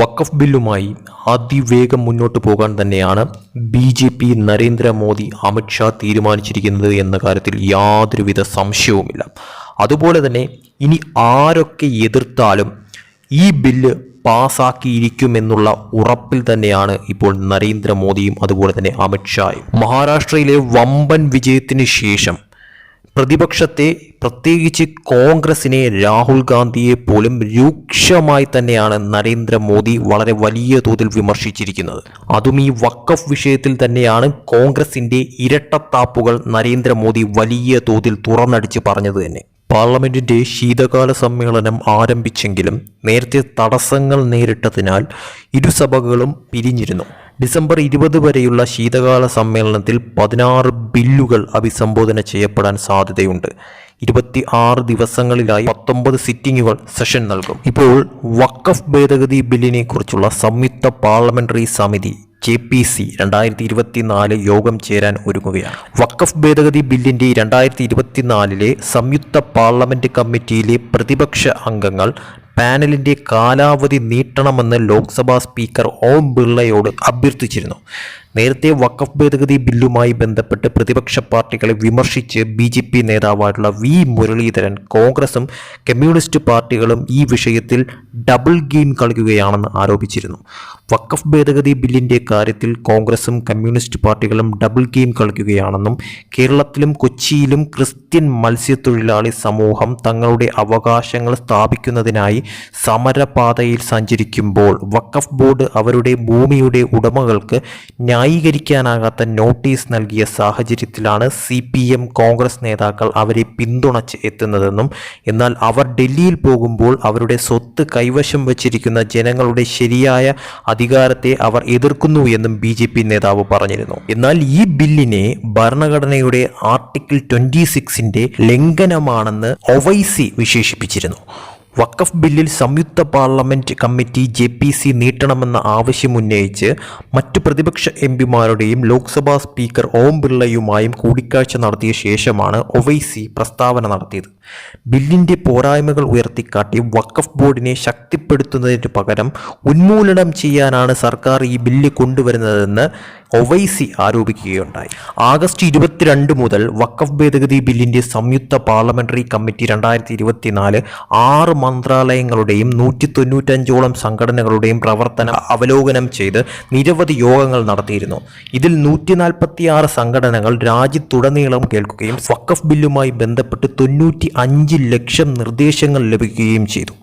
വഖഫ് ബില്ലുമായി അതിവേഗം മുന്നോട്ട് പോകാൻ തന്നെയാണ് B J P Narendra Modi Amit Shah തീരുമാനിച്ചിരിക്കുന്നത് എന്ന കാര്യത്തിൽ യാതൊരുവിധ സംശയവുമില്ല. അതുപോലെ തന്നെ ഇനി ആരൊക്കെ എതിർത്താലും ഈ ബില്ല് പാസാക്കിയിരിക്കുമെന്നുള്ള ഉറപ്പിൽ തന്നെയാണ് ഇപ്പോൾ നരേന്ദ്രമോദിയും അതുപോലെ തന്നെ അമിത്ഷായും മഹാരാഷ്ട്രയിലെ വമ്പൻ വിജയത്തിന് ശേഷം പ്രതിപക്ഷത്തെ പ്രത്യേകിച്ച് കോൺഗ്രസിനെ രാഹുൽ ഗാന്ധിയെ പോലും രൂക്ഷമായി തന്നെയാണ് നരേന്ദ്രമോദി വളരെ വലിയ തോതിൽ വിമർശിച്ചിരിക്കുന്നത്. അതും ഈ വക്കഫ് വിഷയത്തിൽ തന്നെയാണ് കോൺഗ്രസിന്റെ ഇരട്ടത്താപ്പുകൾ നരേന്ദ്രമോദി വലിയ തോതിൽ തുറന്നടിച്ച് പറഞ്ഞത് തന്നെ. പാർലമെന്റിന്റെ ശീതകാല സമ്മേളനം ആരംഭിച്ചെങ്കിലും നേരത്തെ തടസ്സങ്ങൾ നേരിട്ടതിനാൽ ഇരുസഭകളും പിരിഞ്ഞിരുന്നു. ഡിസംബർ ഇരുപത് വരെയുള്ള ശീതകാല സമ്മേളനത്തിൽ പതിനാറ് ബില്ലുകൾ അഭിസംബോധന ചെയ്യപ്പെടാൻ സാധ്യതയുണ്ട്. ഇരുപത്തി ആറ് ദിവസങ്ങളിലായി പത്തൊമ്പത് സിറ്റിംഗുകൾ സെഷൻ നൽകും. ഇപ്പോൾ വക്കഫ് ഭേദഗതി ബില്ലിനെ കുറിച്ചുള്ള സംയുക്ത പാർലമെന്ററി സമിതി ജെ പി സി രണ്ടായിരത്തി ഇരുപത്തിനാല് യോഗം ചേരാൻ ഒരുങ്ങുകയാണ്. വക്കഫ് ഭേദഗതി ബില്ലിന്റെ രണ്ടായിരത്തി ഇരുപത്തിനാലിലെ സംയുക്ത പാർലമെന്റ് കമ്മിറ്റിയിലെ പ്രതിപക്ഷ അംഗങ്ങൾ പാനലിന്റെ കാലാവധി നീട്ടണമെന്ന് ലോക്സഭാ സ്പീക്കർ ഓം ബിർളയോട് അഭ്യർത്ഥിച്ചിരുന്നു. നേരത്തെ വഖഫ് ഭേദഗതി ബില്ലുമായി ബന്ധപ്പെട്ട് പ്രതിപക്ഷ പാർട്ടികളെ വിമർശിച്ച് ബി ജെ പി നേതാവായിട്ടുള്ള വി മുരളീധരൻ കോൺഗ്രസും കമ്മ്യൂണിസ്റ്റ് പാർട്ടികളും ഈ വിഷയത്തിൽ ഡബിൾ ഗെയിം കളിക്കുകയാണെന്ന് ആരോപിച്ചിരുന്നു. വഖഫ് ഭേദഗതി ബില്ലിന്റെ കാര്യത്തിൽ കോൺഗ്രസും കമ്മ്യൂണിസ്റ്റ് പാർട്ടികളും ഡബിൾ ഗെയിം കളിക്കുകയാണെന്നും കേരളത്തിലും കൊച്ചിയിലും ക്രിസ്ത്യൻ മത്സ്യത്തൊഴിലാളി സമൂഹം തങ്ങളുടെ അവകാശങ്ങൾ സ്ഥാപിക്കുന്നതിനായി സമരപാതയിൽ സഞ്ചരിക്കുമ്പോൾ വഖഫ് ബോർഡ് അവരുടെ ഭൂമിയുടെ ഉടമകൾക്ക് ന്യായീകരിക്കാനാകാത്ത നോട്ടീസ് നൽകിയ സാഹചര്യത്തിലാണ് സി പി എം കോൺഗ്രസ് നേതാക്കൾ അവരെ പിന്തുണച്ച് എത്തുന്നതെന്നും എന്നാൽ അവർ ഡൽഹിയിൽ പോകുമ്പോൾ അവരുടെ സ്വത്ത് കൈവശം വച്ചിരിക്കുന്ന ജനങ്ങളുടെ ശരിയായ അധികാരത്തെ അവർ എതിർക്കുന്നു എന്നും ബി ജെ പി നേതാവ് പറഞ്ഞിരുന്നു. എന്നാൽ ഈ ബില്ലിനെ ഭരണഘടനയുടെ ആർട്ടിക്കിൾ ട്വന്റി സിക്സിന്റെ ലംഘനമാണെന്ന് ഒവൈസി വിശേഷിപ്പിച്ചിരുന്നു. വഖഫ് ബില്ലിൽ സംയുക്ത parliament committee J P C നീട്ടണമെന്ന ആവശ്യമുന്നയിച്ച് മറ്റു പ്രതിപക്ഷ എം പിമാരുടെയും ലോക്സഭാ സ്പീക്കർ ഓം ബിർളയുമായും കൂടിക്കാഴ്ച നടത്തിയ ശേഷമാണ് ഒവൈസി പ്രസ്താവന നടത്തിയത്. ബില്ലിന്റെ പോരായ്മകൾ ഉയർത്തിക്കാട്ടി വഖഫ് ബോർഡിനെ ശക്തിപ്പെടുത്തുന്നതിന് പകരം ഉന്മൂലനം ചെയ്യാനാണ് സർക്കാർ ഈ ബില്ല് കൊണ്ടുവരുന്നതെന്ന് ഒവൈസി ആരോപിക്കുകയുണ്ടായി. ആഗസ്റ്റ് ഇരുപത്തിരണ്ട് മുതൽ വഖഫ് ഭേദഗതി ബില്ലിന്റെ സംയുക്ത പാർലമെന്ററി കമ്മിറ്റി രണ്ടായിരത്തി ഇരുപത്തിനാല് ആറ് മന്ത്രാലയങ്ങളുടെയും നൂറ്റി തൊണ്ണൂറ്റഞ്ചോളം സംഘടനകളുടെയും പ്രവർത്തനം അവലോകനം ചെയ്ത് നിരവധി യോഗങ്ങൾ നടത്തിയിരുന്നു. ഇതിൽ നൂറ്റി നാൽപ്പത്തി ആറ് സംഘടനകൾ രാജ്യത്തുടനീളം കേൾക്കുകയും വഖഫ് ബില്ലുമായി ബന്ധപ്പെട്ട് തൊണ്ണൂറ്റി അഞ്ച് ലക്ഷം നിർദ്ദേശങ്ങൾ ലഭിക്കുകയും ചെയ്തു.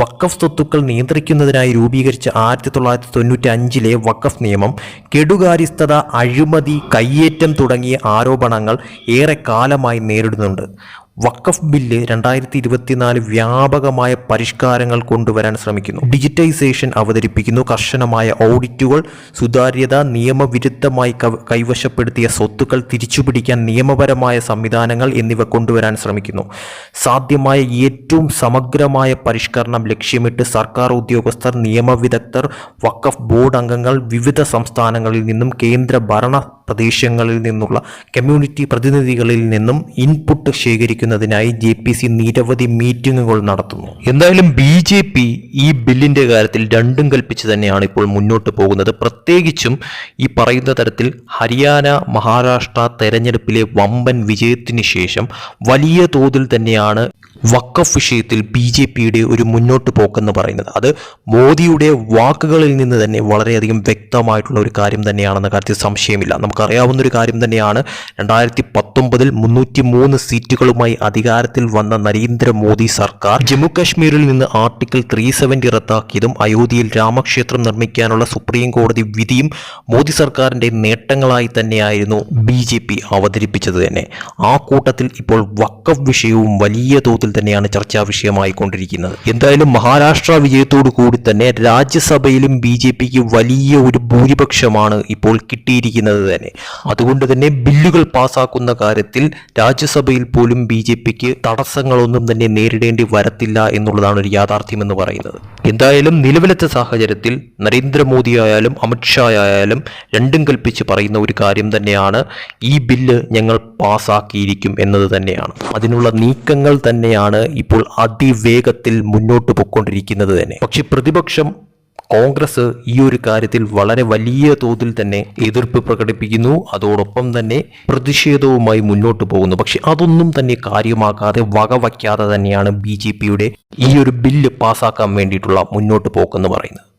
വഖഫ് സ്വത്തുക്കൾ നിയന്ത്രിക്കുന്നതിനായി രൂപീകരിച്ച ആയിരത്തി തൊള്ളായിരത്തി തൊണ്ണൂറ്റി അഞ്ചിലെ വഖഫ് നിയമം കെടുകാര്യസ്ഥത അഴിമതി കയ്യേറ്റം തുടങ്ങിയ ആരോപണങ്ങൾ ഏറെ കാലമായി നേരിടുന്നുണ്ട്. വഖഫ് ബില്ല് രണ്ടായിരത്തി ഇരുപത്തിനാല് വ്യാപകമായ പരിഷ്കാരങ്ങൾ കൊണ്ടുവരാൻ ശ്രമിക്കുന്നു. ഡിജിറ്റൈസേഷൻ അവതരിപ്പിക്കുന്നു. കർശനമായ ഓഡിറ്റുകൾ സുതാര്യത നിയമവിരുദ്ധമായി കൈവശപ്പെടുത്തിയ സ്വത്തുക്കൾ തിരിച്ചുപിടിക്കാൻ നിയമപരമായ സംവിധാനങ്ങൾ എന്നിവ കൊണ്ടുവരാൻ ശ്രമിക്കുന്നു. സാധ്യമായ ഏറ്റവും സമഗ്രമായ പരിഷ്കരണം ലക്ഷ്യമിട്ട് സർക്കാർ ഉദ്യോഗസ്ഥർ നിയമവിദഗ്ധർ വഖഫ് ബോർഡ് അംഗങ്ങൾ വിവിധ സംസ്ഥാനങ്ങളിൽ നിന്നും കേന്ദ്ര ഭരണ പ്രദേശങ്ങളിൽ നിന്നുള്ള കമ്മ്യൂണിറ്റി പ്രതിനിധികളിൽ നിന്നും ഇൻപുട്ട് ശേഖരിക്കുന്നതിനായി ജെ പി സി നിരവധി മീറ്റിംഗുകൾ നടത്തുന്നു. എന്തായാലും ബി ജെ പി ഈ ബില്ലിന്റെ കാര്യത്തിൽ രണ്ടും കൽപ്പിച്ച് തന്നെയാണ് ഇപ്പോൾ മുന്നോട്ട് പോകുന്നത്. പ്രത്യേകിച്ചും ഈ പറയുന്ന തരത്തിൽ ഹരിയാന മഹാരാഷ്ട്ര തെരഞ്ഞെടുപ്പിലെ വമ്പൻ വിജയത്തിന് ശേഷം വലിയ തോതിൽ തന്നെയാണ് വക്കഫ് വിഷയത്തിൽ ബി ജെ പിയുടെ ഒരു മുന്നോട്ട് പോക്കെന്ന് പറയുന്നത്. അത് മോദിയുടെ വാക്കുകളിൽ നിന്ന് തന്നെ വളരെയധികം വ്യക്തമായിട്ടുള്ള ഒരു കാര്യം തന്നെയാണെന്ന കാര്യത്തിൽ സംശയമില്ല. നമുക്കറിയാവുന്ന ഒരു കാര്യം തന്നെയാണ് രണ്ടായിരത്തി പത്തൊമ്പതിൽ മുന്നൂറ്റി മൂന്ന് സീറ്റുകളുമായി അധികാരത്തിൽ വന്ന നരേന്ദ്രമോദി സർക്കാർ ജമ്മു കാശ്മീരിൽ നിന്ന് ആർട്ടിക്കിൾ ത്രീ സെവന്റി റദ്ദാക്കിയതും അയോധ്യയിൽ രാമക്ഷേത്രം നിർമ്മിക്കാനുള്ള സുപ്രീം കോടതി വിധിയും മോദി സർക്കാരിന്റെ നേട്ടങ്ങളായി തന്നെയായിരുന്നു ബി അവതരിപ്പിച്ചത് തന്നെ. ആ കൂട്ടത്തിൽ ഇപ്പോൾ വക്കഫ് വിഷയവും വലിയ തോതിൽ തന്നെയാണ് ചർച്ചാ വിഷയമായി കൊണ്ടിരിക്കുന്നത്. എന്തായാലും മഹാരാഷ്ട്ര വിജയത്തോടു കൂടി തന്നെ രാജ്യസഭയിലും ബി ജെ പിക്ക് വലിയ ഒരു ഭൂരിപക്ഷമാണ് ഇപ്പോൾ കിട്ടിയിരിക്കുന്നത് തന്നെ. അതുകൊണ്ട് തന്നെ ബില്ലുകൾ പാസാക്കുന്ന കാര്യത്തിൽ രാജ്യസഭയിൽ പോലും ബി ജെ പിക്ക് തടസ്സങ്ങളൊന്നും തന്നെ നേരിടേണ്ടി വരത്തില്ല എന്നുള്ളതാണ് ഒരു യാഥാർത്ഥ്യമെന്ന് പറയുന്നത്. എന്തായാലും നിലവിലത്തെ സാഹചര്യത്തിൽ നരേന്ദ്രമോദി ആയാലും അമിത്ഷാ ആയാലും രണ്ടും കൽപ്പിച്ച് പറയുന്ന ഒരു കാര്യം തന്നെയാണ് ഈ ബില്ല് ഞങ്ങൾ പാസാക്കിയിരിക്കും എന്നത് തന്നെയാണ്. അതിനുള്ള നീക്കങ്ങൾ തന്നെയാണ് ഇപ്പോൾ അതിവേഗത്തിൽ മുന്നോട്ട് പോയിക്കൊണ്ടിരിക്കുന്നത് തന്നെ. പക്ഷെ പ്രതിപക്ഷം കോൺഗ്രസ് ഈ ഒരു കാര്യത്തിൽ വളരെ വലിയ തോതിൽ തന്നെ എതിർപ്പ് പ്രകടിപ്പിക്കുന്നു. അതോടൊപ്പം തന്നെ പ്രതിഷേധവുമായി മുന്നോട്ട് പോകുന്നു. പക്ഷെ അതൊന്നും തന്നെ കാര്യമാക്കാതെ വകവയ്ക്കാതെ തന്നെയാണ് ബി ഈ ഒരു ബില്ല് പാസ്സാക്കാൻ വേണ്ടിയിട്ടുള്ള മുന്നോട്ട് പോക്കെന്ന് പറയുന്നത്.